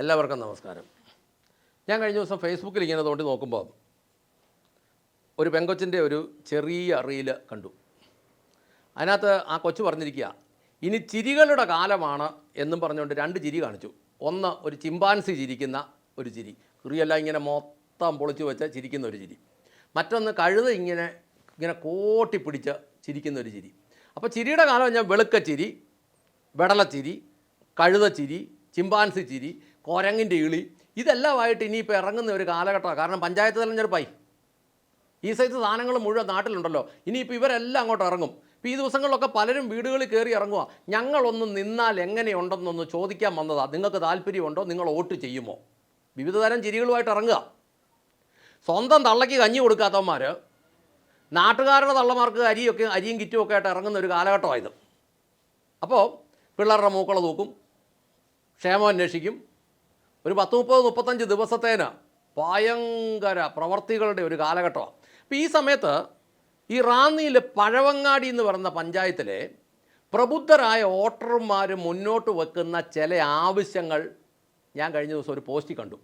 എല്ലാവർക്കും നമസ്കാരം. ഞാൻ കഴിഞ്ഞ ദിവസം ഫേസ്ബുക്കിൽ ഇങ്ങനെ തോണ്ടി നോക്കുമ്പോൾ ഒരു പെങ്കൊച്ചിന്റെ ഒരു ചെറിയ റീൽ കണ്ടു. അതിനകത്ത് ആ കൊച്ചു പറഞ്ഞിരിക്കുക ഇനി ചിരികളുടെ കാലമാണ് എന്നും പറഞ്ഞുകൊണ്ട് രണ്ട് ചിരി കാണിച്ചു. ഒന്ന് ഒരു ചിമ്പാൻസി ചിരിക്കുന്ന ഒരു ചിരി. കുറിയെല്ലാം ഇങ്ങനെ മൊത്തം പൊളിച്ചു വെച്ച് ചിരിക്കുന്ന ഒരു ചിരി. മറ്റൊന്ന് കഴുത ഇങ്ങനെ ഇങ്ങനെ കോട്ടി പിടിച്ച് ചിരിക്കുന്ന ഒരു ചിരി. അപ്പോൾ ചിരിയുടെ കാലം ഞാൻ വെളുക്കച്ചിരി വെടലച്ചിരി കഴുതച്ചിരി ചിമ്പാൻസി ചിരി കുരങ്ങിന്റെ ഇളി ഇതെല്ലാമായിട്ട് ഇനിയിപ്പോൾ ഇറങ്ങുന്ന ഒരു കാലഘട്ടമാണ്. കാരണം പഞ്ചായത്ത് തെരഞ്ഞെടുപ്പായി ഈ സൈസ് സാധനങ്ങൾ മുഴുവൻ നാട്ടിലുണ്ടല്ലോ. ഇനിയിപ്പോൾ ഇവരെല്ലാം അങ്ങോട്ട് ഇറങ്ങും. ഇപ്പോൾ ഈ ദിവസങ്ങളിലൊക്കെ പലരും വീടുകളിൽ കയറി ഇറങ്ങുക ഞങ്ങളൊന്ന് നിന്നാൽ എങ്ങനെയുണ്ടെന്നൊന്ന് ചോദിക്കാൻ വന്നതാണ് നിങ്ങൾക്ക് താല്പര്യമുണ്ടോ? നിങ്ങൾ വോട്ട് ചെയ്യുമോ? വിവിധ തരം ചിരികളുമായിട്ട് ഇറങ്ങുക. സ്വന്തം തള്ളയ്ക്ക് കഞ്ഞി കൊടുക്കാത്തവന്മാർ നാട്ടുകാരുടെ തള്ളമാർക്ക് അരിയൊക്കെ അരിയും കിറ്റും ഒക്കെ ആയിട്ട് ഇറങ്ങുന്ന ഒരു കാലഘട്ടമായത് അപ്പോൾ പിള്ളേരുടെ മൂക്കള തൂക്കും ക്ഷേമം അന്വേഷിക്കും ഒരു പത്ത് മുപ്പത് മുപ്പത്തഞ്ച് ദിവസത്തേന് ഭയങ്കര പ്രവർത്തികളുടെ ഒരു കാലഘട്ടമാണ്. അപ്പോൾ ഈ സമയത്ത് ഈ റാന്നിയിൽ പഴവങ്ങാടി എന്ന് പറയുന്ന പഞ്ചായത്തിലെ പ്രബുദ്ധരായ വോട്ടർമാർ മുന്നോട്ട് വെക്കുന്ന ചില ആവശ്യങ്ങൾ ഞാൻ കഴിഞ്ഞ ദിവസം ഒരു പോസ്റ്റ് കണ്ടു.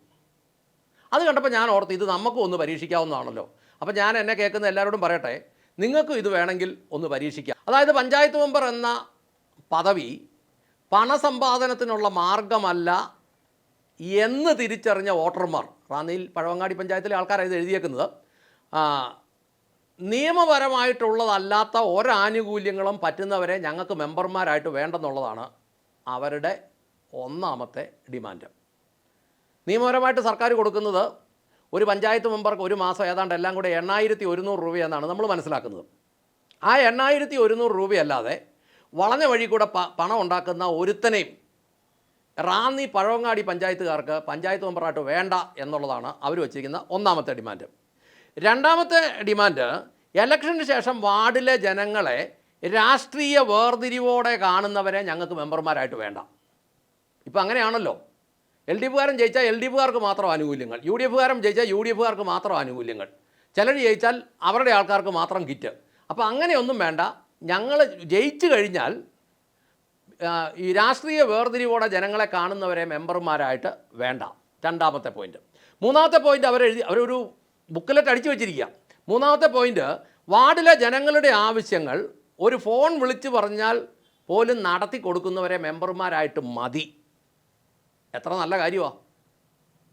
അത് കണ്ടപ്പോൾ ഞാൻ ഓർത്ത് ഇത് നമുക്കും ഒന്ന് പരീക്ഷിക്കാവുന്നതാണല്ലോ. അപ്പോൾ ഞാൻ എന്നെ കേൾക്കുന്ന എല്ലാവരോടും പറയട്ടെ നിങ്ങൾക്കും ഇത് വേണമെങ്കിൽ ഒന്ന് പരീക്ഷിക്കാം. അതായത് പഞ്ചായത്ത് മെമ്പർ എന്ന പദവി പണസമ്പാദനത്തിനുള്ള മാർഗമല്ല എന്ന് തിരിച്ചറിഞ്ഞ വോട്ടർമാർ റാന്നിയിൽ പഴവങ്ങാടി പഞ്ചായത്തിലെ ആൾക്കാരാണ് ഇത് എഴുതിയേക്കുന്നത്. നിയമപരമായിട്ടുള്ളതല്ലാത്ത ഒരാനുകൂല്യങ്ങളും പറ്റുന്നവരെ ഞങ്ങൾക്ക് മെമ്പർമാരായിട്ട് വേണ്ടെന്നുള്ളതാണ് അവരുടെ ഒന്നാമത്തെ ഡിമാൻഡ്. നിയമപരമായിട്ട് സർക്കാർ കൊടുക്കുന്നത് ഒരു പഞ്ചായത്ത് മെമ്പർക്ക് ഒരു മാസം ഏതാണ്ട് എല്ലാം കൂടെ എണ്ണായിരത്തി ഒരുന്നൂറ് രൂപയെന്നാണ് നമ്മൾ മനസ്സിലാക്കുന്നത്. ആ എണ്ണായിരത്തി ഒരുന്നൂറ് രൂപയല്ലാതെ വളഞ്ഞ വഴി കൂടെ പണം ഉണ്ടാക്കുന്ന ഒരുത്തനെയും റാന്നി പഴവങ്ങാടി പഞ്ചായത്തുകാർക്ക് പഞ്ചായത്ത് മെമ്പറായിട്ട് വേണ്ട എന്നുള്ളതാണ് അവർ വച്ചിരിക്കുന്ന ഒന്നാമത്തെ ഡിമാൻഡ്. രണ്ടാമത്തെ ഡിമാൻഡ് ഇലക്ഷന് ശേഷം വാർഡിലെ ജനങ്ങളെ രാഷ്ട്രീയ വേർതിരിവോടെ കാണുന്നവരെ ഞങ്ങൾക്ക് മെമ്പർമാരായിട്ട് വേണ്ട. ഇപ്പം അങ്ങനെയാണല്ലോ. എൽ ഡി എഫുകാരൻ ജയിച്ചാൽ എൽ ഡി എഫുകാർക്ക് മാത്രം ആനുകൂല്യങ്ങൾ. യു ഡി എഫുകാരൻ ജയിച്ചാൽ യു ഡി എഫുകാർക്ക് മാത്രം ആനുകൂല്യങ്ങൾ. ചിലർ ജയിച്ചാൽ അവരുടെ ആൾക്കാർക്ക് മാത്രം കിറ്റ്. അപ്പോൾ അങ്ങനെയൊന്നും വേണ്ട. ഞങ്ങൾ ജയിച്ചു കഴിഞ്ഞാൽ ഈ രാഷ്ട്രീയ വേർതിരിവോടെ ജനങ്ങളെ കാണുന്നവരെ മെമ്പർമാരായിട്ട് വേണ്ട. രണ്ടാമത്തെ പോയിന്റ് മൂന്നാമത്തെ പോയിന്റ് അവരെഴുതി അവരൊരു ബുക്കിലെറ്റ് അടിച്ചു വെച്ചിരിക്കുക. മൂന്നാമത്തെ പോയിന്റ് വാർഡിലെ ജനങ്ങളുടെ ആവശ്യങ്ങൾ ഒരു ഫോൺ വിളിച്ചു പറഞ്ഞാൽ പോലും നടത്തി കൊടുക്കുന്നവരെ മെമ്പർമാരായിട്ട് മതി. എത്ര നല്ല കാര്യമാണ്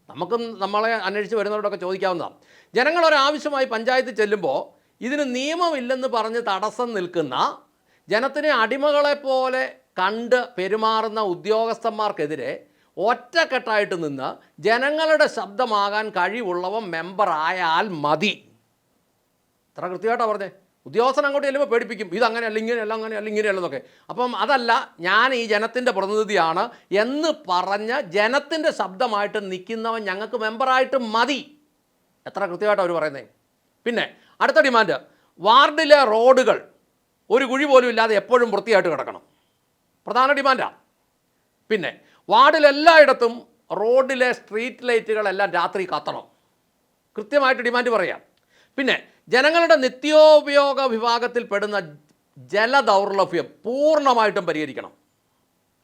നമുക്കും നമ്മളെ അന്വേഷിച്ച് വരുന്നവരോടൊക്കെ ചോദിക്കാവുന്നതാണ് ജനങ്ങൾ ഒരാവശ്യമായി പഞ്ചായത്തിൽ ചെല്ലുമ്പോൾ ഇതിന് നിയമമില്ലെന്ന് പറഞ്ഞ് തടസ്സം നിൽക്കുന്ന ജനത്തിനെ അടിമകളെ പോലെ കണ്ട് പെരുമാറുന്ന ഉദ്യോഗസ്ഥന്മാർക്കെതിരെ ഒറ്റക്കെട്ടായിട്ട് നിന്ന് ജനങ്ങളുടെ ശബ്ദമാകാൻ കഴിവുള്ളവൻ മെമ്പറായാൽ മതി. എത്ര കൃത്യമായിട്ടാണ് പറഞ്ഞേ. ഉദ്യോഗസ്ഥൻ അങ്ങോട്ട് ചെല്ലുമ്പോൾ പേടിപ്പിക്കും. ഇത് ഇതങ്ങനെയല്ല ഇങ്ങനെയല്ല അങ്ങനെയല്ല ഇങ്ങനെയല്ലെന്നൊക്കെ അപ്പം അതല്ല ഞാൻ ഈ ജനത്തിന്റെ പ്രതിനിധിയാണ് എന്ന് പറഞ്ഞ് ജനത്തിന്റെ ശബ്ദമായിട്ട് നിൽക്കുന്നവൻ ഞങ്ങൾക്ക് മെമ്പറായിട്ട് മതി. എത്ര കൃത്യമായിട്ടാണ് അവർ പറയുന്നത് പിന്നെ അടുത്ത ഡിമാൻഡ് വാർഡിലെ റോഡുകൾ ഒരു കുഴി പോലും ഇല്ലാതെ എപ്പോഴും വൃത്തിയായിട്ട് കിടക്കണം. പ്രധാന ഡിമാൻഡാണ് പിന്നെ വാർഡിലെല്ലായിടത്തും റോഡിലെ സ്ട്രീറ്റ് ലൈറ്റുകളെല്ലാം രാത്രി കത്തണം. കൃത്യമായിട്ട് ഡിമാൻഡ് പറയാം. പിന്നെ ജനങ്ങളുടെ നിത്യോപയോഗ വിഭാഗത്തിൽ പെടുന്ന ജലദൗർലഭ്യം പൂർണമായിട്ടും പരിഹരിക്കണം.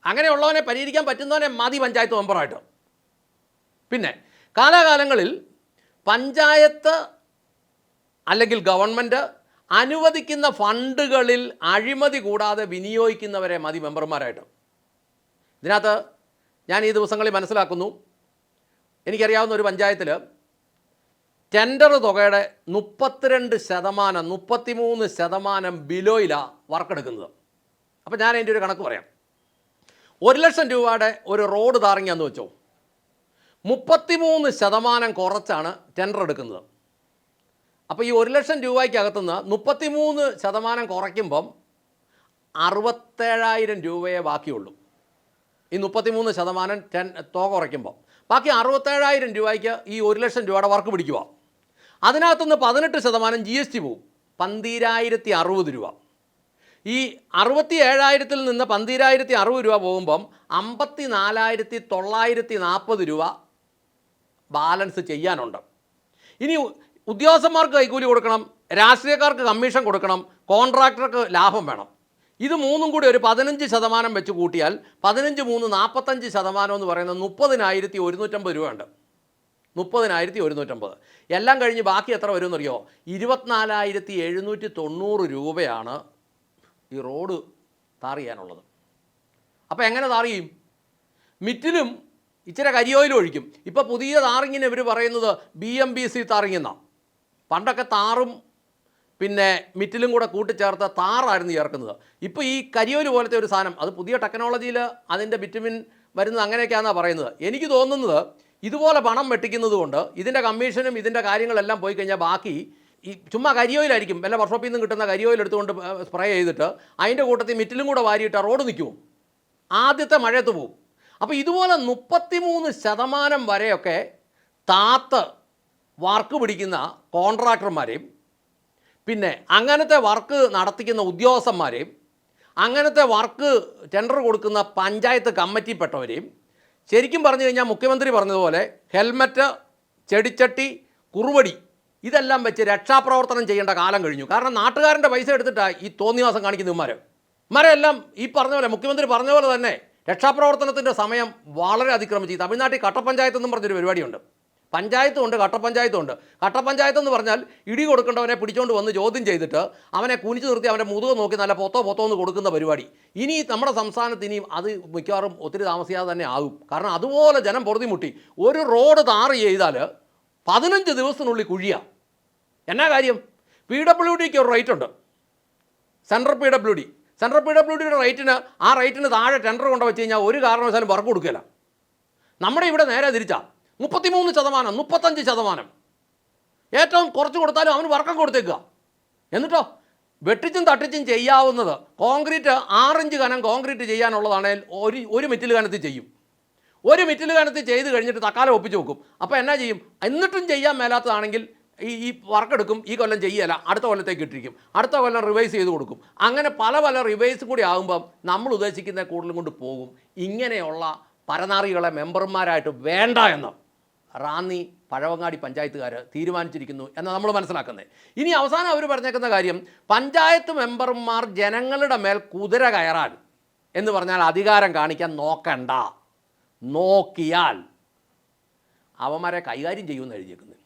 അങ്ങനെയുള്ളവനെ പരിഹരിക്കാൻ പറ്റുന്നവനെ മതി പഞ്ചായത്ത് മെമ്പറായിട്ട്. പിന്നെ കാലാകാലങ്ങളിൽ പഞ്ചായത്ത് അല്ലെങ്കിൽ ഗവൺമെന്റ് അനുവദിക്കുന്ന ഫണ്ടുകളിൽ അഴിമതി കൂടാതെ വിനിയോഗിക്കുന്നവരെ മതി മെമ്പർമാരായിട്ട്. ഇതിനകത്ത് ഞാൻ ഈ ദിവസങ്ങളിൽ മനസ്സിലാക്കുന്നു. എനിക്കറിയാവുന്ന ഒരു പഞ്ചായത്തിൽ ടെൻഡർ തുകയുടെ മുപ്പത്തിരണ്ട് ശതമാനം മുപ്പത്തിമൂന്ന് ശതമാനം ബിലോയിലാണ് വർക്കെടുക്കുന്നത്. അപ്പോൾ ഞാൻ അതിന്റെ ഒരു കണക്ക് പറയാം. ഒരു ലക്ഷം രൂപയുടെ ഒരു റോഡ് താറങ്ങിയാന്ന് വെച്ചോ. മുപ്പത്തിമൂന്ന് ശതമാനം കുറച്ചാണ് ടെൻഡർ എടുക്കുന്നത്. അപ്പോൾ ഈ ഒരു ലക്ഷം രൂപയ്ക്കകത്തുനിന്ന് മുപ്പത്തിമൂന്ന് ശതമാനം കുറയ്ക്കുമ്പം അറുപത്തേഴായിരം രൂപയെ ബാക്കിയുള്ളൂ. ഈ മുപ്പത്തിമൂന്ന് ശതമാനം ടെൻ തുക കുറയ്ക്കുമ്പോൾ ബാക്കി അറുപത്തേഴായിരം രൂപയ്ക്ക് ഈ ഒരു ലക്ഷം രൂപയുടെ വർക്ക് പിടിക്കുക. അതിനകത്തുനിന്ന് പതിനെട്ട് ശതമാനം ജി എസ് ടി പോവും. പന്തീരായിരത്തി അറുപത് രൂപ. ഈ അറുപത്തി ഏഴായിരത്തിൽ നിന്ന് പന്തീരായിരത്തി അറുപത് രൂപ പോകുമ്പം അമ്പത്തി നാലായിരത്തി തൊള്ളായിരത്തി നാൽപ്പത് രൂപ ബാലൻസ് ചെയ്യാനുണ്ട്. ഇനി ഉദ്യോഗസ്ഥന്മാർക്ക് കൈക്കൂലി കൊടുക്കണം രാഷ്ട്രീയക്കാർക്ക് കമ്മീഷൻ കൊടുക്കണം കോൺട്രാക്ടർക്ക് ലാഭം വേണം. ഇത് മൂന്നും കൂടി ഒരു പതിനഞ്ച് ശതമാനം വെച്ച് കൂട്ടിയാൽ പതിനഞ്ച് മൂന്ന് നാൽപ്പത്തഞ്ച് ശതമാനം എന്ന് പറയുന്നത് മുപ്പതിനായിരത്തി ഒരുന്നൂറ്റമ്പത് രൂപയുണ്ട്. മുപ്പതിനായിരത്തി ഒരുന്നൂറ്റമ്പത്. എല്ലാം കഴിഞ്ഞ് ബാക്കി എത്ര വരുമെന്നറിയോ? ഇരുപത്തിനാലായിരത്തി എഴുന്നൂറ്റി തൊണ്ണൂറ് രൂപയാണ് ഈ റോഡ് താർ ചെയ്യാനുള്ളത് അപ്പോൾ എങ്ങനെ താർ ചെയ്യും മിറ്റിലും ഇച്ചിരി കരിയോയിലും ഒഴിക്കും. ഇപ്പോൾ പുതിയ താറിങ്ങിന് ഇവർ പറയുന്നത് ബി എം ബി സി താറിങ്ങെന്നാണ് പണ്ടൊക്കെ താറും പിന്നെ മിറ്റിലും കൂടെ കൂട്ടിച്ചേർത്ത താറായിരുന്നു ചേർക്കുന്നത് ഇപ്പോൾ ഈ കരിയോൽ പോലത്തെ ഒരു സാധനം അത് പുതിയ ടെക്നോളജിയിൽ അതിന്റെ വിറ്റമിൻ വരുന്നത് അങ്ങനെയൊക്കെയാണെന്നാണ് പറയുന്നത്. എനിക്ക് തോന്നുന്നത് ഇതുപോലെ പണം വെട്ടിക്കുന്നത് കൊണ്ട് ഇതിന്റെ കമ്മീഷനും ഇതിന്റെ കാര്യങ്ങളെല്ലാം പോയി കഴിഞ്ഞാൽ ബാക്കി ഈ ചുമ്മാ കരിയോയിലായിരിക്കും. വല്ല വർക്ക്ഷോപ്പിൽ നിന്ന് കിട്ടുന്ന കരിയോയിൽ എടുത്തുകൊണ്ട് സ്പ്രേ ചെയ്തിട്ട് അതിന്റെ കൂട്ടത്തിൽ മിറ്റിലും കൂടെ വാരിയിട്ട് റോഡ് നിൽക്കുമോ ആദ്യത്തെ മഴയത്ത് പോവും. അപ്പോൾ ഇതുപോലെ മുപ്പത്തിമൂന്ന് ശതമാനം വരെയൊക്കെ താത്ത് വർക്ക് പിടിക്കുന്ന കോൺട്രാക്ടർമാരെയും പിന്നെ അങ്ങനത്തെ വർക്ക് നടത്തിക്കുന്ന ഉദ്യോഗസ്ഥന്മാരെയും അങ്ങനത്തെ വർക്ക് ടെൻഡർ കൊടുക്കുന്ന പഞ്ചായത്ത് കമ്മിറ്റിപ്പെട്ടവരെയും ശരിക്കും പറഞ്ഞു കഴിഞ്ഞാൽ മുഖ്യമന്ത്രി പറഞ്ഞതുപോലെ ഹെൽമറ്റ് ചെടിച്ചട്ടി കുറുവടി ഇതെല്ലാം വെച്ച് രക്ഷാപ്രവർത്തനം ചെയ്യേണ്ട കാലം കഴിഞ്ഞു. കാരണം നാട്ടുകാരന്റെ പൈസ എടുത്തിട്ടാണ് ഈ തോന്നിവാസം കാണിക്കുന്ന ഇമാരെ ഇവന്മാരെല്ലാം ഈ പറഞ്ഞ പോലെ മുഖ്യമന്ത്രി പറഞ്ഞ പോലെ തന്നെ രക്ഷാപ്രവർത്തനത്തിന്റെ സമയം വളരെ അതിക്രമിച്ചു. തമിഴ്നാട്ടിൽ കട്ടപ്പഞ്ചായത്ത് എന്നും പറഞ്ഞൊരു പരിപാടിയുണ്ട്. പഞ്ചായത്തും ഉണ്ട് കട്ടപ്പഞ്ചായത്തും ഉണ്ട് കട്ടപ്പഞ്ചായത്ത് എന്ന് പറഞ്ഞാൽ ഇടി കൊടുക്കേണ്ടവനെ പിടിച്ചോണ്ട് വന്ന് ചോദ്യം ചെയ്തിട്ട് അവനെ കുനിച്ചു നിർത്തി അവന്റെ മുതുക നോക്കി നല്ല പൊത്തോ പൊത്തോ എന്ന് കൊടുക്കുന്ന പരിപാടി. ഇനി നമ്മുടെ സംസ്ഥാനത്ത് ഇനിയും അത് മിക്കവാറും ഒത്തിരി താമസിയാതെ തന്നെ ആകും. കാരണം അതുപോലെ ജനം പൊറുതിമുട്ടി. ഒരു റോഡ് താറ് ചെയ്താൽ പതിനഞ്ച് ദിവസത്തിനുള്ളിൽ കുഴിയാണ് എന്നാ കാര്യം? പി ഡബ്ല്യു ഡിക്ക് ഒരു റൈറ്റ് ഉണ്ട്. Central P W D central P W ഡിയുടെ റേറ്റിന് ആ റേറ്റിന് താഴെ ടെൻഡർ കൊണ്ട് വെച്ച് കഴിഞ്ഞാൽ ഒരു കാരണവശാലും വർക്ക് കൊടുക്കില്ല നമ്മുടെ ഇവിടെ നേരെ തിരിച്ചാ. മുപ്പത്തിമൂന്ന് ശതമാനം മുപ്പത്തഞ്ച് ശതമാനം. ഏറ്റവും കുറച്ച് കൊടുത്താലും അവന് വർക്കം കൊടുത്തേക്കുക. എന്നിട്ടോ വെട്ടിച്ചും തട്ടിച്ചും ചെയ്യാവുന്നത് കോൺക്രീറ്റ് ആറിഞ്ച് കനം കോൺക്രീറ്റ് ചെയ്യാനുള്ളതാണെങ്കിൽ ഒരു ഒരു മെറ്റിൽ കനത്തിൽ ചെയ്യും. ഒരു മിറ്റിൽ കനത്തിൽ ചെയ്ത് കഴിഞ്ഞിട്ട് തക്കാലം ഒപ്പിച്ച് വെക്കും. അപ്പോൾ എന്നാ ചെയ്യും? എന്നിട്ടും ചെയ്യാൻ മേലാത്തതാണെങ്കിൽ ഈ ഈ വർക്ക് എടുക്കും ഈ കൊല്ലം ചെയ്യല അടുത്ത കൊല്ലത്തേക്ക് ഇട്ടിരിക്കും. അടുത്ത കൊല്ലം റിവൈസ് ചെയ്ത് കൊടുക്കും. അങ്ങനെ പല പല റിവൈസും കൂടി ആകുമ്പം നമ്മൾ ഉദ്ദേശിക്കുന്ന കൂടുതലും കൊണ്ട് പോകും. ഇങ്ങനെയുള്ള പരനാറികളെ മെമ്പർമാരായിട്ട് വേണ്ട എന്ന്. റാന്നി പഴവങ്ങാടി പഞ്ചായത്തുകാർ തീരുമാനിച്ചിരിക്കുന്നു എന്ന് നമ്മൾ മനസ്സിലാക്കുന്നത് ഇനി അവസാനം അവർ പറഞ്ഞേക്കുന്ന കാര്യം പഞ്ചായത്ത് മെമ്പർമാർ ജനങ്ങളുടെ മേൽ കുതിര കയറാൻ എന്ന് പറഞ്ഞാൽ അധികാരം കാണിക്കാൻ നോക്കണ്ട. നോക്കിയാൽ അവന്മാരെ കൈകാര്യം ചെയ്യുമെന്ന് എഴുതിയേക്കുന്നത്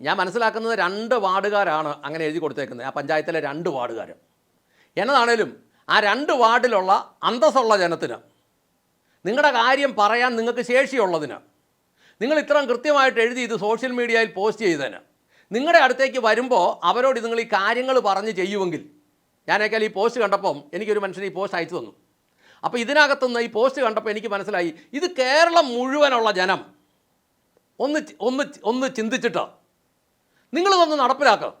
ഞാൻ മനസ്സിലാക്കുന്നത് രണ്ട് വാർഡുകാരാണ് അങ്ങനെ എഴുതി കൊടുത്തേക്കുന്നത് ആ പഞ്ചായത്തിലെ രണ്ട് വാർഡുകാർ എന്നതാണേലും ആ രണ്ട് വാർഡിലുള്ള അന്തസ്സുള്ള ജനത്തിന് നിങ്ങളുടെ കാര്യം പറയാൻ നിങ്ങൾക്ക് ശേഷിയുള്ളതിന് നിങ്ങൾ ഇത്രയും കൃത്യമായിട്ട് എഴുതി ഇത് സോഷ്യൽ മീഡിയയിൽ പോസ്റ്റ് ചെയ്തതിന് നിങ്ങളുടെ അടുത്തേക്ക് വരുമ്പോൾ അവരോട് നിങ്ങൾ ഈ കാര്യങ്ങൾ പറഞ്ഞ് ചെയ്യുമെങ്കിൽ ഞാനേക്കാൾ ഈ പോസ്റ്റ് കണ്ടപ്പം എനിക്കൊരു മനുഷ്യൻ ഈ പോസ്റ്റ് അയച്ചു തന്നു. അപ്പോൾ ഇതിനകത്തുനിന്ന് ഈ പോസ്റ്റ് കണ്ടപ്പോൾ എനിക്ക് മനസ്സിലായി ഇത് കേരളം മുഴുവനുള്ള ജനം. ഒന്ന് ഒന്ന് ഒന്ന് ചിന്തിച്ചിട്ട്. നിങ്ങളിതൊന്ന് നടപ്പിലാക്കുക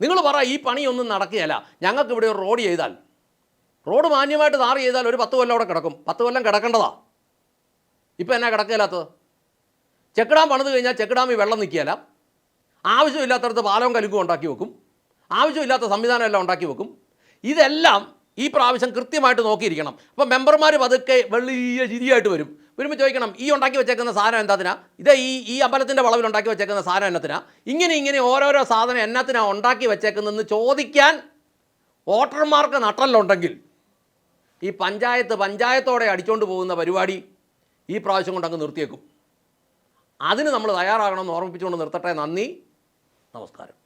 നിങ്ങൾ പറ ഈ പണിയൊന്നും നടക്കുകയല്ല. ഞങ്ങൾക്ക് ഇവിടെ ഒരു റോഡ് ചെയ്താൽ. റോഡ് മാന്യമായിട്ട് താറ് ചെയ്താൽ ഒരു പത്ത് കൊല്ലം അവിടെ കിടക്കും. പത്ത് കൊല്ലം കിടക്കേണ്ടതാ. ഇപ്പം എന്നാ കിടക്കുകയില്ലാത്തത്? ചെക്ക് ഡാം പണിത് കഴിഞ്ഞാൽ ചെക്ക് ഡാമിൽ വെള്ളം നിൽക്കിയല്ല ആവശ്യമില്ലാത്തടത്ത് പാലവും കലുക്കും ഉണ്ടാക്കി വെക്കും. ആവശ്യമില്ലാത്ത സംവിധാനം എല്ലാം ഉണ്ടാക്കി വെക്കും. ഇതെല്ലാം ഈ പ്രാവശ്യം കൃത്യമായിട്ട് നോക്കിയിരിക്കണം. അപ്പോൾ മെമ്പർമാർ പതുക്കെ വലിയ ചിരിയായിട്ട് വരും. വരുമ്പോൾ ചോദിക്കണം ഈ ഉണ്ടാക്കി വെച്ചേക്കുന്ന സാധനം എന്താത്തിനാ? ഇത് ഈ ഈ അമ്പലത്തിന്റെ വളവിൽ ഉണ്ടാക്കി വെച്ചേക്കുന്ന സാധനം എന്നത്തിനാ? ഇങ്ങനെ ഇങ്ങനെ ഓരോരോ സാധനം എന്നത്തിനാ ഉണ്ടാക്കി വെച്ചേക്കുന്നതെന്ന് ചോദിക്കാൻ വോട്ടർമാർക്ക് നട്ടല്ലുണ്ടെങ്കിൽ ഈ പഞ്ചായത്ത് പഞ്ചായത്തോടെ അടിച്ചുകൊണ്ട് പോകുന്ന പരിപാടി ഈ പ്രാവശ്യം കൊണ്ട് അങ്ങ് നിർത്തിയേക്കും. അതിന് നമ്മൾ തയ്യാറാകണമെന്ന് ഓർമ്മിപ്പിച്ചുകൊണ്ട് നിർത്തട്ടെ. നന്ദി. നമസ്കാരം.